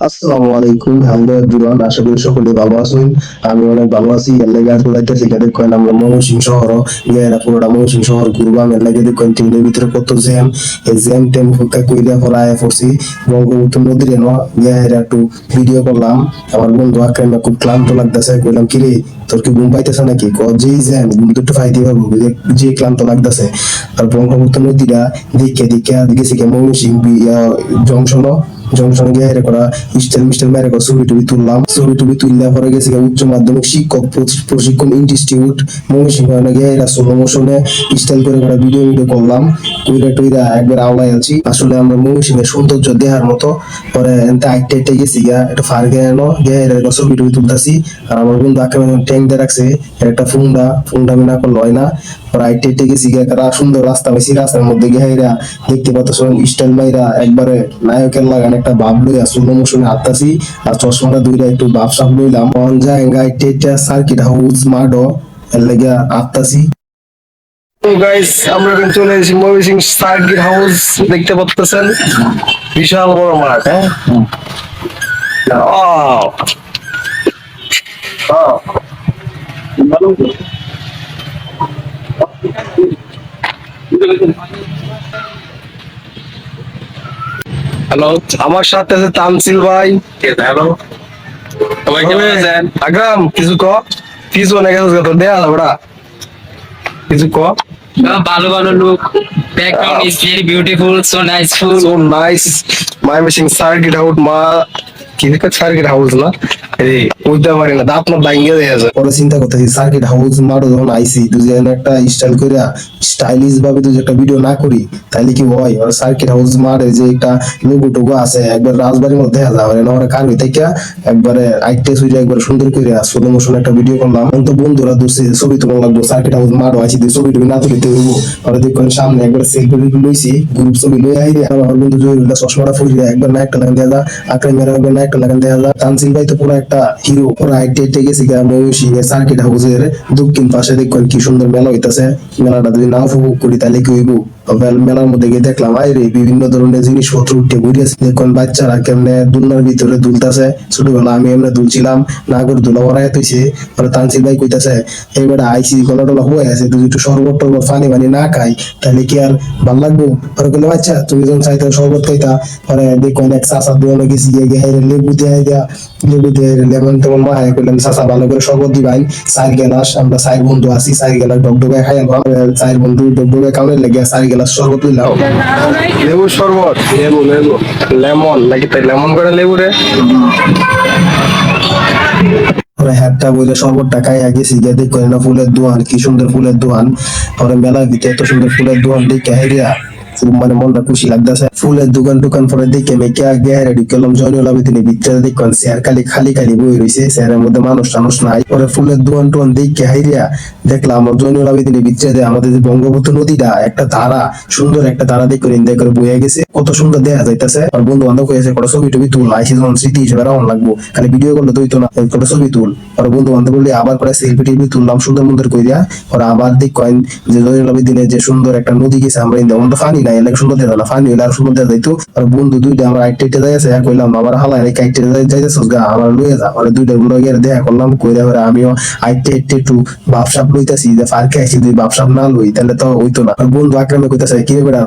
আসসালামু আলাইকুম, হ্যালো আশা করি সকলে ভালো আছেন। আমি অনেক ভালো আছি, এর লাগে আজকে যাইতেছি গা দেখেন আমরা ময়মনসিংহ শহর গিয়ে পুরোটা ময়মনসিংহ শহর ঘুরবাম এর লাগে দেখেন টিমের ভিতরে কত জ্যাম, এই জ্যাম টেম ফুকা কইরা আয়া পড়ছি। বঙ্গবন্ধু নদীর এনো গিয়ে একটু ভিডিও করলাম। আমার বন্ধু আক্রাম খুব ক্লান্ত লাগতেছে, কইলাম কি রে তোর কি ঘুম পাইতেছে নাকি? ক, যেই জ্যাম, ঘুম তো ফাইতে পারব যে- ক্লান্ত লাগতেছে। আর ব্রহ্মপুত্র নদীটা দিকে দিকে গেছি কে, ময়মনসিংহ গিয়ে হেরে করা স্টাইল মিস্টাইল মেরে করা ছবি টবি তুললাম। ছবি টবি তুললে পরে গেছি উচ্চ মাধ্যমিক শিক্ষক প্রশিক্ষণ ইনস্টিটিউট। ময়মনসিংহ গিয়ে এরা সোলো মোশনে স্টাইল করে করা ভিডিও ভিডিও করলাম। কইরা টইরা একবার আওলাই আছি আসলে আমরা ময়মনসিংহের সৌন্দর্য দেখার মতো। পরে এনতে আইটে আইটে গেছি গিয়া, একটা ফার গিয়ে এনো গিয়ে এরা ছবি টবি তুলতাছি। আর আমার বন্ধু আক্রমণ ট্যাঙ্ক দিয়ে রাখছে একটা ফুন্ডা ফুন্ডা আমি না করলে না। পরে আইটে আইটে গেছি একটা সুন্দর রাস্তা পাইছি রাস্তার মধ্যে গিয়ে এরা দেখতে পাচ্ছ স্টাইল মাইরা একবারে নায়কের লাগান একটা ভাব লইয়া সুলো মোশনে হাঁটতাছি আর চশমাটা দুইটা একটু ভাব সাপ লইলাম অন যায় গাইটে আইটে সার্কিট হাউস মাডো এর লাগিয়া হাঁটতাছি গাইস আমরা এখন চলে এসেছি ময়মনসিং সার্কিট হাউস দেখতে পাচ্ছেন বিশাল বড় মাঠ হ্যাঁ Wow! Wow! হ্যালো আমার সাথে আছে তামসিল ভাই। হ্যালো সবাই কেমন আছেন? আগ্রাম কিছু ক? কিছু অনেক আছে তো দেয়া ওরা কিছু ক? ভালো ভালো look. Background is very beautiful so নাইসফুল so nice my machine circuit out মা সার্কিট হাউস না, এই না, দাঁত যায়। পরে চিন্তা সার্কিট হাউস মারো যখন আইসি তুই যে একটা স্টাইল স্টাইলিশ ভাবে তুই একটা ভিডিও না করি, তাইলে কি হয়? সার্কিট হাউস মারে যে একটা আছে, একবার রাজবাড়ির মধ্যে দেখা থেকে একবারে আইটে একবার সুন্দর করে মোশন একটা ভিডিও করলাম। তো বন্ধুরা দোষে ছবি তোলা লাগবো? সার্কিট হাউস মারো আইসি ছবি না তুলিতে হইব। পরে দেখবেন সামনে একবার সেলফি লইছি গ্রুপ ছবি লই আই রে আমার বন্ধু জহিরুল্লাহ চশমাটা ফুলিয়ে একবার না একটা মেরা একবার না একটা লাগান, দেখা যায় তানসিল ভাই তো পুরো একটা হিরো পুরো আইটে আইটে গেছি গা এর সার্কিট হাউসের দক্ষিণ পাশে দেখবেন কি সুন্দর মেলা হইতাছে। মেলাটা যদি না উপভোগ করি, তাহলে কি হইব? মেলার মধ্যে গিয়ে দেখলাম বিভিন্ন ধরনের জিনিসপত্র উঠে দেখুন, বাচ্চারা কেমনে দুলনার ভিতরে ছোটবেলা আমি এমনি দুলছিলাম না করে দুলা পরে তানসিল ভাই কইতাছে এইবার আইসি গলা টলা হয়ে আছে তুই একটু শরবত টরবত, পানি পানি না খাই, তাহলে কি আর ভালো লাগবো? বলল আচ্ছা তুমি যখন চাইতে শরবত খাইতা, পরে দেখুন, এক চাষা গেছি, গিয়ে লেবু দিয়ে দিয়া, লেবু দিয়ে তেমন মা করলেন চাষা ভালো করে শরবত দিবাই চার গেলাস, আমরা চার বন্ধু আছি চার গেলাস ডগডগে খাই চার বন্ধু ডগডগে কামড়ে লেগে চার শরবত লাও লেবু শরবত। লেবু লেবু। লেমন নাকি তাই লেমন করে লেবু রে? পরে হ্যাটটা বলে শরবতটা আগে গেছি দেখ করে না ফুলের দোয়ান কি সুন্দর ফুলের দোয়ান। পরে মেলা ভিতরে এত সুন্দর ফুলের দোয়ান দেখে হেরিয়া খুব মানে মনটা খুশি লাগতেছে। ফুলের দোকান দোকান পরে দেখে মেকে আগে হেরে ঢুকলাম জয়নুল আবেদিনের ভিতরে দেখলাম চেয়ার খালি খালি খালি বই রয়েছে চেয়ারের মধ্যে মানুষ টানুষ নাই। পরে ফুলের দোকান টোয়ান দেখে হাইরিয়া দেখলাম জয়নুল আবেদিনের ভিতরে আমাদের যে বঙ্গবন্ধু নদীটা, একটা ধারা সুন্দর একটা ধারা দেখে ইন্ডিয়া করে বইয়া গেছে। কত সুন্দর দেখা যাইতেছে। আর বন্ধু বান্ধব হয়েছে কত ছবি টবি তুল আইসি যখন স্মৃতি হিসেবে রাউন্ড লাগবো। খালি ভিডিও করলে তুই তো না কত ছবি তুল। আর বন্ধু বান্ধব বললে, আবার করে সেলফি টিভি তুললাম, সুন্দর মন্দির কইরা। আর আবার দেখ কয়েন যে জয়নুল আবেদিনের যে সুন্দর একটা নদী গেছে, আমরা ইন্ডিয়া তো ফানি নাই এলাকা সুন্দর দেখা না ফানি সুন্দর দেখা যাইতো আর বন্ধু দুইটা আমরা আইটে আইটে যাইছে এক কইলাম আবার হালাই রেখে আইটে যাইতেছ গা, আমার লইয়া যা। আর দুইটা গুলো গিয়ে দেখা করলাম, কইরা করে আমিও আইটে আইটে একটু বাপসাপ লইতাছি, যে ফারকে আইছি তুই বাপসাপ না লই, তাহলে তো হইতো না। বন্ধু আক্রমে কইতাছে, কি রে বেটা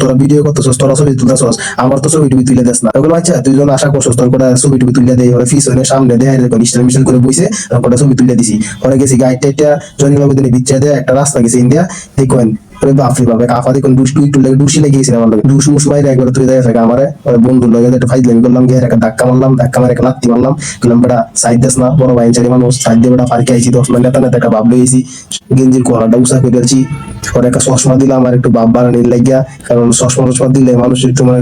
তোর ভিডিও করতেছস, তোরা ছবি তুলতেছস, আমার তো ছবি টবি তুলে দেস না। ওগুলো আচ্ছা যখন আশা করছস, তোর করে ছবি টবি তুলে দেয় ওরা ফিস হইলে সামনে দেয় এরকম স্টাইল মিশন করে বইছে তারপরে ছবি তুলে দিছি। পরে গেছি গাইড টাইটা জনি বাবু দিনে বিচ্ছা দেয়, একটা রাস্তা গেছে ইন্ডিয়া, দেখেন বাপরে বাপে কাফা দেখুন দুষ টুই টুলে দুষি লেগে গেছিল আমার লগে। দুষ মুষ বাইরে একবার তুই একটা ফাইজলামি করলাম একটা ধাক্কা মারলাম, ধাক্কা মারে একটা মারলাম। বেটা, সাইড দেস না, বড় চারি মানুষ, সাইড দিয়ে বেটা, ফারকে আইছি, দশ মিনিট একটা ভাব লইছি গেঞ্জির উষা করে একটা চশমা দিলাম, আর একটু বাপ বাড়ানির লাগিয়া, কারণ চশমা টশমা দিলে মানুষ একটু মানে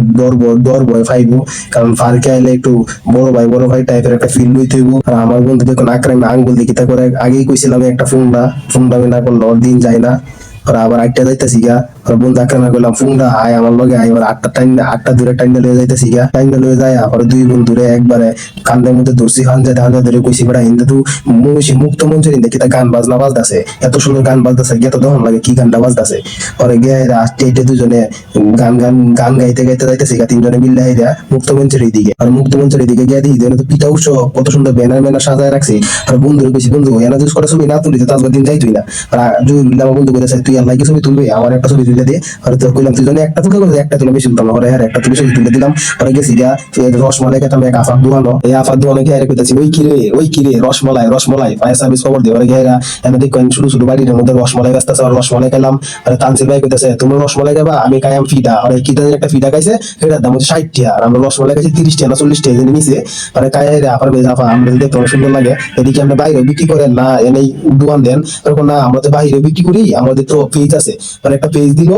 ডর পাইবো। কারণ ফারকে আইলে একটু বড় ভাই বড় ভাই টাইপের একটা ফিল হইব। আর আমার বন্ধু দেখুন আক্রামে আঙ্গুল দেখি তা করে আগেই কইছিলাম একটা ফোনটা ফোনটা আমি না করলে দিন যায় না। আর আবার আইটা যাইতেছি গা বন্ধু আক্রমণ করলাম ফুংটা আয় আমার লগে, আয় এবার আটটা টাইম আটটা দূরে টাইম লয়ে যাইতেছি গা টাইম লয়ে যায় পরে দুই বন্ধু রে একবারে কান্দের মধ্যে ধরছি হান যায় হান ধরে কইছি, বেড়া হিন্দু তু মুশি মুক্ত মঞ্চের হিন্দে কিতা গান বাজনা বাজতাছে? এত সুন্দর গান বাজতাছে, গিয়ে তো তখন লাগে, কি গানটা বাজতাছে? পরে গিয়ে স্টেটে দুজনে গান গান গান গাইতে গাইতে যাইতেছি গা তিনজনে মিললে হাইরা মুক্ত মঞ্চের দিকে আর মুক্ত মঞ্চের দিকে গিয়ে দিই তো পিতা উৎসব, কত সুন্দর ব্যানার ম্যানার সাজায় রাখছি। আর বন্ধুর কইছি, বন্ধু এনা করে ছবি না তুলি, তো তাজবার দিন যাই তুই না আর জুই বন্ধু করে তুই আল্লাহ কি ছবি তুলবি, আমার একটা ছবি তুলে দিয়ে। আর তো কইলাম, তুই একটা তুলে করে একটা তুলে বেশি তুলতাম আর হ্যাঁ একটা তুলে তুলে দিলাম আর গেছি গা রসমালাই খেতাম, এক আফার দোয়ানো এই আফার দোয়ানো গিয়ে আরে কইতাছি, ওই কিরে ওই কিরে রসমালাই রসমালাই ফায়ার সার্ভিস খবর দিয়ে? ওরা গিয়ে এনে দেখো শুধু শুধু বাড়ির মধ্যে রসমালাই ব্যস্ত আর রসমালাই খেলাম। আর তানসির ভাই কইতাছে তুমি রসমালাই খাবা, আমি খাইয়াম ফিডা আর কি জানি একটা ফিডা খাইছে, সেটার দাম হচ্ছে ষাট টাকা আর আমরা রসমালাই খাইছি তিরিশ টাকা না চল্লিশ জেনে নিছে। আর খাই আফার বেশ আফা, আমরা দেখতে অনেক সুন্দর লাগে। এদিকে আমরা বাইরে বিক্রি করেন না, এনেই দোকান দেন। এরকম না, আমরা তো বাইরে বিক্রি করি, আমাদের তো পেজ আছে। আর একটা পেজ দিল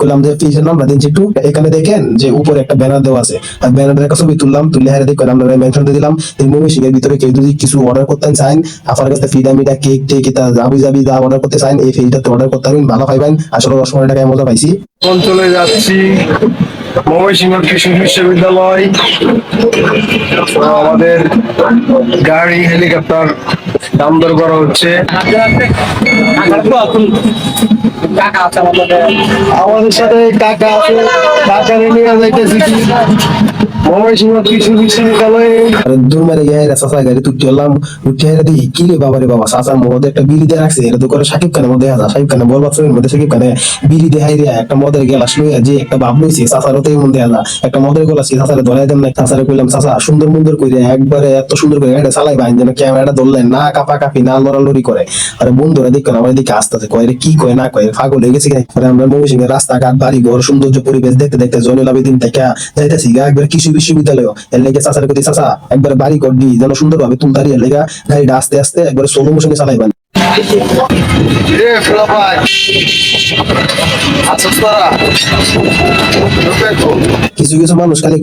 করলাম আমাদের পেজের নাম দিন একটু। এখানে দেখেন যে উপরে একটা ব্যানার দেওয়া আছে। আর ব্যানারের একটা ছবি তুললাম, তুলে হারে দেখে আমরা মেনশন দিয়ে দিলাম। এই মুভি শিখের ভিতরে কেউ যদি কিছু অর্ডার করতে চান আপনার কাছে ফিডামিটা কেক টেক, এটা জাবি জাবি যা অর্ডার করতে চান, এই ফিডটা তো অর্ডার করতে পারবেন, ভালো পাইবেন। আসলে রসমালাই টাকায় মজা পাইছি। অঞ্চলে যাচ্ছি। ময়মনসিংহ কৃষি বিশ্ববিদ্যালয়, আমাদের গাড়ি, হেলিকপ্টার, দাম দর করা হচ্ছে। আমাদের সাথে টাকা আছে, টাকা নিয়ে যাইতেছি। দেখি একটা বিড়ি দেখা রে দেখা কি সুন্দর সুন্দর করে একবারে এত সুন্দর করে এটা বাইন যেন ক্যামেরাটা ধরলেন না কাপা কাপি, না লড়ালড়ি করে। আর বন্ধুরা দেখেন আমার দিকে আসতে আছে কয় কি কয়, না কয়, পাগল হয়ে গেছে রাস্তাঘাট বাড়ি ঘর সৌন্দর্য পরিবেশ দেখতে দেখতে জয়নুল আবেদিন থেকে যাইতেছি একবার কৃষি বিশ্ববিদ্যালয়। এর লেগে চাষার প্রতি চাচা, একবার বাড়ি কর দি যেন সুন্দরভাবে তুলতারি এর লেগে গাড়িটা আস্তে আস্তে একবার সোলো মোশনে চালাইবেন কিছু কিছু মানুষ খালি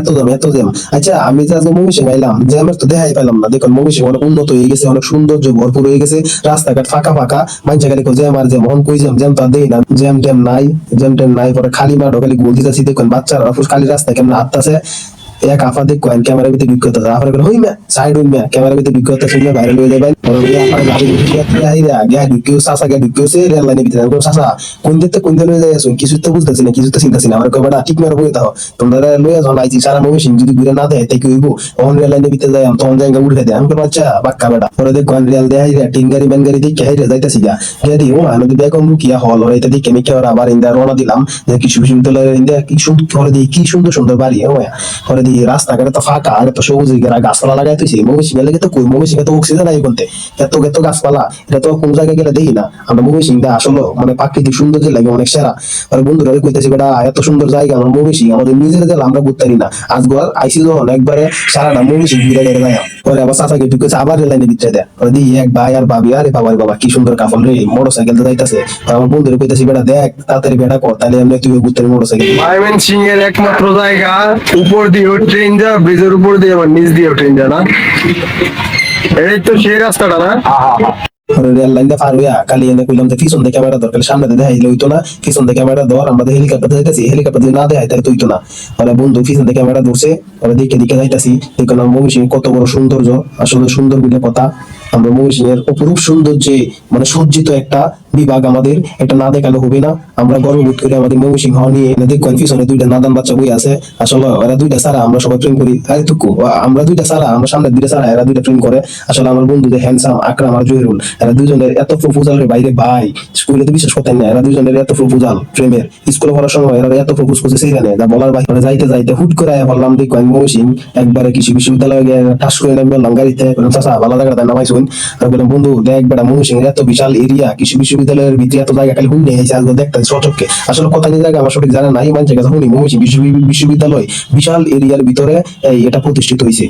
এত দাম এত দাম। আচ্ছা আমি যে আজকে আইলাম যে আমার তো দেখাই পেলাম না। দেখুন অনেক উন্নত হয়ে গেছে, অনেক সৌন্দর্য ভরপুর হয়ে গেছে, রাস্তাঘাট ফাঁকা ফাঁকা। মানুষ খালি জ্যাম আর জ্যাম হন কই জ্যাম জ্যাম তো দেই না জ্যাম ট্যাম নাই জ্যাম ট্যাম নাই। পরে খালি মাঠও খালি গোল দিতেছি। দেখুন, বাচ্চারা খালি রাস্তায় কেমন হাঁটতেছে। এক আফা দেখ কোয়েন ক্যামেরা ভিতরে বিজ্ঞতা আফার করে হই মে সাইড হই মে ক্যামেরা ভিতরে বিজ্ঞতা শুনলে ভাইরাল হয়ে যাবে পরে ওই আফার গাড়ি ঢুকিয়ে আই রে আগে ঢুকিও সাসা গে ঢুকিও সে রেল লাইনে ভিতরে। কোন সাসা কোন দিতে কোন দিতে লয়ে আসুন কিছু তো বুঝতেছি না কিছু তো চিন্তাছি না। আমার কই বড় ঠিক মেরে বই দাও তোমরা লয়ে যাও আইছি সারা সিং যদি ঘুরে না দেয় তাই কি হইবো। অন রেল লাইনে ভিতরে যাই, তখন জায়গা উঠে দেয়। আমি কই বাচ্চা বাক্কা বেটা। পরে দেখ কোন রেল দেয় রে টিং গাড়ি, ব্যান গাড়ি দেখে হাইরে যাইতাছি গা। গেদি ও আমি তো বেগম রুকিয়া হল হল এটা দেখে আমি আবার ইন্দা রওনা দিলাম? কৃষি বিশ্ববিদ্যালয়ের ইন্দা, কি সুন্দর দিই কি সুন্দর সুন্দর বাড়ি, ও পরে রাস্তাঘাটে তো ফাঁকা, আর এত সবুজ গেরা গাছপালা লাগাই তুই মুভি সিং লেগে তো কই? মুভি তো অক্সিজেন নাই বলতে। এত এত গাছপালা, এটা তো কোন জায়গায় গেলে দেখি না। আমরা মুভি সিং আসলে মানে প্রাকৃতিক সৌন্দর্য লাগে অনেক সেরা। আর বন্ধুরা কইতেছি, বেটা, এত সুন্দর জায়গা, আমরা মুভি সিং আমাদের নিজের জেলা, আমরা বুঝতে না। আজ গর আইসি যখন একবারে সারাটা মুভি ঘুরে গেলে যায়। পরে আবার চাচাকে ঢুকেছে আবার লাইনে ভিতরে দেয়। দিই এক ভাই আর ভাবি আরে বাবা বাবা, কি সুন্দর কাফল রে মোটর সাইকেল তো যাইতাছে। আমার বন্ধুরা কইতেছি, বেটা, দেখ, তাড়াতাড়ি বেটা কর তাহলে আমরা তুই ঘুরতে মোটর সাইকেল মাইমেন সিং এর একমাত্র জায়গা, উপর দিয়ে ট্রেন যা ব্রিজের উপর দিয়ে আবার নিচ ট্রেন যা না। এই তো সেই রাস্তাটা না? হেলিকপ্টার হেলিকপ্টার না। না বন্ধু, পিছন ধরছে দেখে দেখে যাইতাছি। দেখুন আমার কত বড় সৌন্দর্য, আসলে সুন্দর বলে কথা। আমরা এর অপরূপ সৌন্দর্যে মানে সজ্জিত একটা বিভাগ আমাদের, এটা না দেখালে হবে না। আমরা গর্ববোধ করি আমাদের মমি সিংহ নিয়ে দেখুন পিছনে দুইটা নাদান বাচ্চা বই আছে। আসলে এরা দুইটা সারা আমরা সবাই প্রেম করি। আরে তুকু আমরা দুইটা সারা আমরা সামনে দুইটা সারা এরা দুইটা প্রেম করে। আসলে আমার বন্ধুদের হ্যান্ডসাম আকরাম আর জহিরুল, এরা দুজনের এত প্রপোজালের বাইরে ভাই। স্কুলে তো বিশ্বাস করতেন না, এরা দুজনের এত প্রপোজাল প্রেমের। স্কুলে পড়ার সময় এরা এত প্রপোজ করছে, সেই জানে যা বলার বাইরে যাইতে যাইতে হুট করে আয়া বললাম, দেখো, আমি মৌসিং একবারে কৃষি বিশ্ববিদ্যালয়ে গিয়ে ঠাস করে নামবে, লঙ্গারিতে। চাষা ভালো জায়গা দেয় নামাই শুন আর বললাম, বন্ধু, দেখ বেটা মৌসিং এত বিশাল এরিয়া কৃষি বিশ্ববিদ্যালয়ের ভিতরে এত জায়গা খালি হুন্ডে এসে আজকে দেখতে সচককে আসলে কথা নিয়ে জায়গা, আমার সঠিক জানা নাই মানুষের কাছে শুনি মৌসিং বিশ্ববিদ্যালয়, বিশাল এরিয়ার ভিতরে, এই, এটা প্রতিষ্ঠিত হয়েছে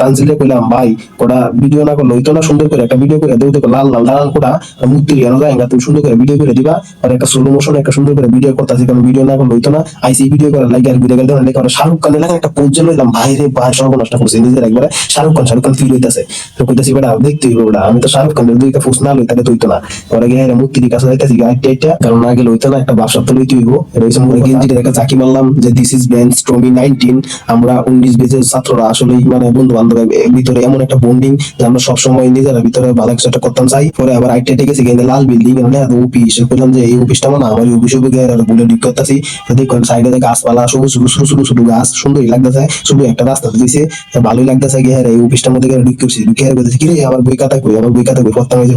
তানজিলে কইলাম, ভাই, কোটা ভিডিও না করলে হইতো না, সুন্দর করে একটা ভিডিও করে দেও, দেখো, লাল লাল দাঁড়ান কোটা মুক্তি লিয়ানো যায় না তুমি সুন্দর করে ভিডিও করে দিবা, আর একটা স্লো মোশন একটা সুন্দর করে ভিডিও করতেছি, কারণ ভিডিও না করলে হইতো না, আইসি ভিডিও করার লাগে আর ভিডিও গেলে অনেক শাহরুখ খানের লাগে একটা পোজ লইলাম, ভাই রে, ভাই সর্বনষ্ট করছে, নিজের একবারে, শাহরুখ খান শাহরুখ খান ফিল হইতাছে। তো কইতাছি, বেটা দেখতে হইব বেটা, আমি তো শাহরুখ খানের দুইটা ফুস না লই, তাহলে তুই তো না। পরে গিয়ে কাছে যাইতেছি কারণ না না একটা তো লইতে হইব। এটা হইছে গেঞ্জিটা দেখা চাকি মারলাম যে this is bench Tommy nineteen আমরা উনিশ বেজের ছাত্ররা আসলে মানে বন্ধু বান্ধবের ভিতরে এমন একটা বন্ডিং যে আমরা সবসময় নিজেরা ভিতরে ভালো কিছু একটা করতাম চাই। পরে আবার গেছি কিন্তু লাল বিল্ডিং মানে অফিস বললাম যে এই অফিসটা মানে আমার এই অফিসে আর বলে করতেছি। দেখুন সাইডে গাছপালা সবুজ সবুজ ছোট ছোট গাছ সুন্দরই লাগতেছে। শুধু একটা রাস্তা দিয়েছে ভালোই লাগতেছে গিয়ে এই অফিসটার মধ্যে করছি ঢুকে আর কি রে আমার বই খাতা কই? আমার বই খাতা প্রথমে যে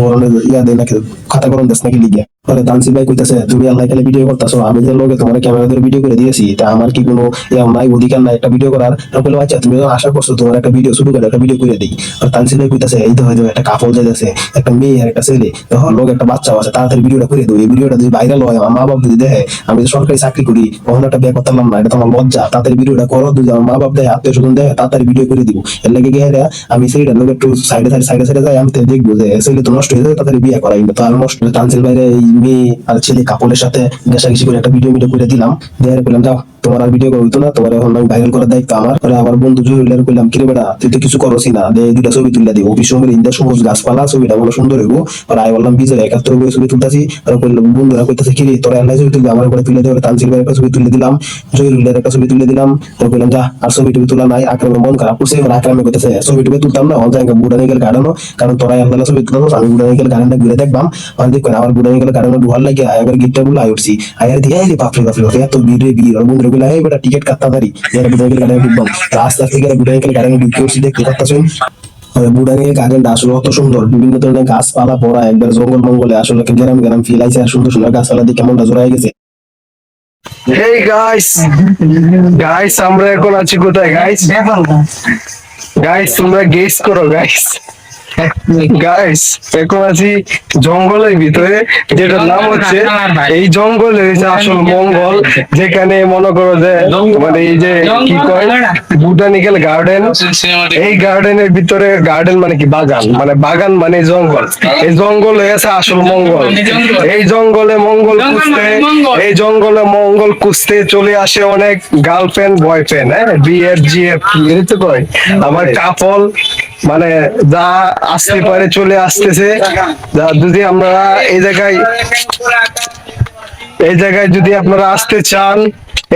ইয়া দেয় নাকি খাতা করন দেশ নাকি লিখে পরে তানসি ভাই কইতাছে, তুমি আল্লাহ কালে ভিডিও করতেছো, আমি যে লোকে তোমার ক্যামেরা ধরে ভিডিও করে দিয়েছি তা আমার কি কোনো নাই অধিকার নাই একটা ভিডিও করার? আমি আচ্ছা তুমি যখন আশা করছ তোমার একটা ভিডিও শুরু করে একটা ভিডিও করে দিই। আর তানসি ভাই কইতাছে, এই তো হয়তো একটা কাপল যাইতেছে, একটা মেয়ে আর একটা ছেলে, তখন লোক একটা বাচ্চাও আছে, তাড়াতাড়ি ভিডিওটা করে দিই এই ভিডিওটা যদি ভাইরাল হয়, আমার মা বাপ যদি দেখে, আমি তো সরকারি চাকরি করি, কখনো একটা বিয়ে করতাম না, এটা তো আমার লজ্জা। তাড়াতাড়ি ভিডিওটা করো, যদি আমার মা বাপ দেয় আত্মীয় স্বজন দেয় তাড়াতাড়ি ভিডিও করে দিব। এর লাগে গিয়ে আমি ছেলেটার লোক একটু সাইডে সাইডে সাইডে সাইডে যাই, আমি দেখব যে, ছেলে তো নষ্ট হয়ে যাবে, তাড়াতাড়ি বিয়ে করাই। তো আর নষ্ট টানসিল বাইরে এই মেয়ে আর ছেলে কাপড়ের সাথে ঘেসাঘেসি করে একটা ভিডিও ভিডিও করে দিলাম। দেওয়ার পেলাম যাও। তোমার ভিডিও করতো না? তোমার এখন আমি ভাইরাল করার দায়িত্ব আমার। পরে আমার বন্ধু জহিরুলের কইলাম, কিরে বেটা, তুই তো কিছু করছি না। দে দুটা ছবি তুলে দিই অফিস রুমের ইন্দা সবুজ গাছপালা, ছবিটা বলো সুন্দর হইব। আর আমি বললাম বিজয় একাত্তর করে ছবি তুলতাছি। আর কইলাম, বন্ধুরা কইতাছে, কিরে, তোরা আল্লাহ ছবি তুলবি? আমার করে তুলে দেবে তানসিল ভাইয়ের একটা ছবি তুলে দিলাম। জহিরুলের একটা ছবি তুলে দিলাম। আর কইলাম, যা, আর ছবি টবি তোলা নাই। আক্রমে মন খারাপ করছে, এবার আক্রমে কইতেছে ছবি টবি তুলতাম না অঞ্চল বুড়ানিকেল গার্ডেনও কারণ তোরা আল্লাহ ছবি তুলতাম আমি বুড়ানিকেল গার্ডেনটা ঘুরে দেখবাম। আর দেখবেন আমার বুড়ানিকেল গার্ডেনে ঢুয়ার লাগে আবার গিটটা বলে আই উঠছি। আয়ার দিয়ে বাপরে বাপরে এত ভিড় ভিড়। বন্ধুরা গুলো এই বেটা টিকিট কাটতে পারি? এর বুড়ানিকেল গার্ডেনে ঢুকবাম রাস্তা থেকে বুড়ানিকেল গার্ডেনে ঢুকে উঠছি দেখতে পাচ্ছেন বুড়ানিয়ে গার্ডেনটা আসলে অত সুন্দর। বিভিন্ন ধরনের গাছপালা ভরা একবার জঙ্গল মঙ্গলে আসলে গ্রাম গ্রাম ফিল আইছে আর সুন্দর সুন্দর গাছপালা দিয়ে কেমনটা জোড়াই গেছে। হেই গাইস গাইস আমরা এখন আছি কোথায় গাইস গাইস তোমরা গেস করো গাইস গাইস এখন আছি জঙ্গলের ভিতরে যেটার নাম হচ্ছে এই জঙ্গলে হচ্ছে আসল মঙ্গল যেখানে মনে করো যে মানে এই যে কি কয়? বুটানিক্যাল গার্ডেন এই গার্ডেনের ভিতরে গার্ডেন মানে কি? বাগান। মানে বাগান মানে জঙ্গল। এই জঙ্গল হয়েছে আসল মঙ্গল। এই জঙ্গলে মঙ্গল খুঁজতে এই জঙ্গলে মঙ্গল খুঁজতে চলে আসে অনেক গার্লফ্রেন্ড বয়ফ্রেন্ড হ্যাঁ? বিএফ জিএফ কি এর তো কয়? আমার কাপল মানে যা আসতে পারে চলে আসতেছে যা যদি আমরা এই জায়গায় এই জায়গায় যদি আপনারা আসতে চান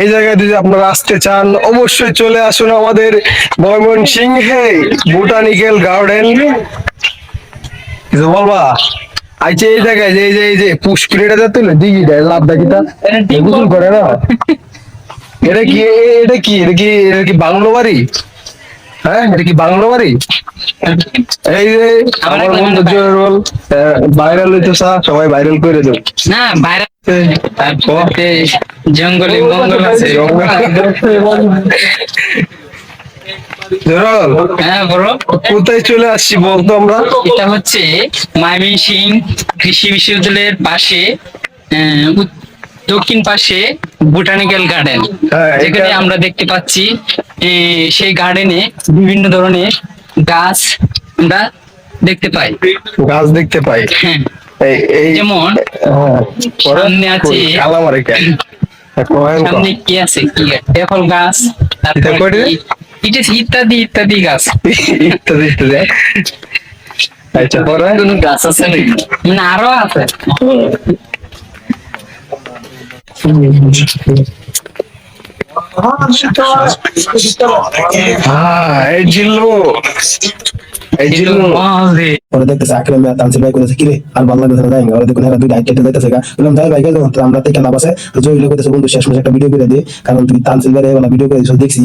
এই জায়গায় যদি আপনারা আসতে চান অবশ্যই চলে আসুন আমাদের ময়মন সিংহে বোটানিক্যাল গার্ডেন। কিছু বলবা? আচ্ছা এই জায়গায় যে এই যে এই যে পুষ্করিটা যাতে দিঘিটা লাভ দেখিটা গোসল করে না? এটা কি এটা কি এটা কি এটা কি বাংলো বাড়ি? হ্যাঁ এটা কি বাংলো বাড়ি? এই যে আমার বন্ধু ভাইরাল হইতো সবাই ভাইরাল করে দেব। না তারপরে জঙ্গলে মঙ্গল আছে। হ্যাঁ কোথায় চলে আসছি বলতো আমরা? এটা হচ্ছে ময়মনসিং কৃষি বিশ্ববিদ্যালয়ের পাশে দক্ষিণ পাশে বোটানিক্যাল গার্ডেন। হ্যাঁ, যেখানে আমরা দেখতে পাচ্ছি সেই গার্ডেনে বিভিন্ন ধরনের গাছ আমরা দেখতে পাই। গাছ দেখতে পাই। হ্যাঁ। যেমন হ্যাঁ, সামনে আছে। সামনে কি আছে? কি দেখল গাছ তারপর ইত্যাদি ইত্যাদি গাছ। ইত্যাদি ইত্যাদি। আচ্ছা পরে? কোন গাছ আছে নাকি? মানে আরও আছে। হ্যাঁ এই জিল্লু এই জিল্লু মহাজে পরে দেখতেছে আক্রমে তানসিল ভাই কইতেছে কিরে আর ভালো লাগতেছে যাই ওরা দেখুন এরা দুই ডাইট যাইতেছে গা। বললাম যাই ভাই গেল আমরা থেকে লাভ আছে। তো লোক কইতেছে বন্ধু শেষ মাসে একটা ভিডিও করে দে কারণ তুই তানসিল ভাই এবার ভিডিও করে দিছিস দেখছি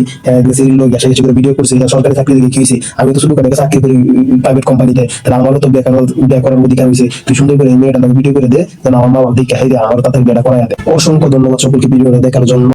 লোক এসে কিছু করে ভিডিও করছিস সরকারি চাকরি কি হইছে? আমি তো শুরু করে চাকরি করি প্রাইভেট কোম্পানিতে তাহলে আমারও তো বিয়ে করার বিয়ে করার অধিকার হইছে। তুই সুন্দর করে মেয়েটা ভিডিও করে দে যেন আমার মা বাবা দেখে হাই বিয়েটা দে। অসংখ্য ধন্যবাদ সকলকে ভিডিওটা দেখার জন্য।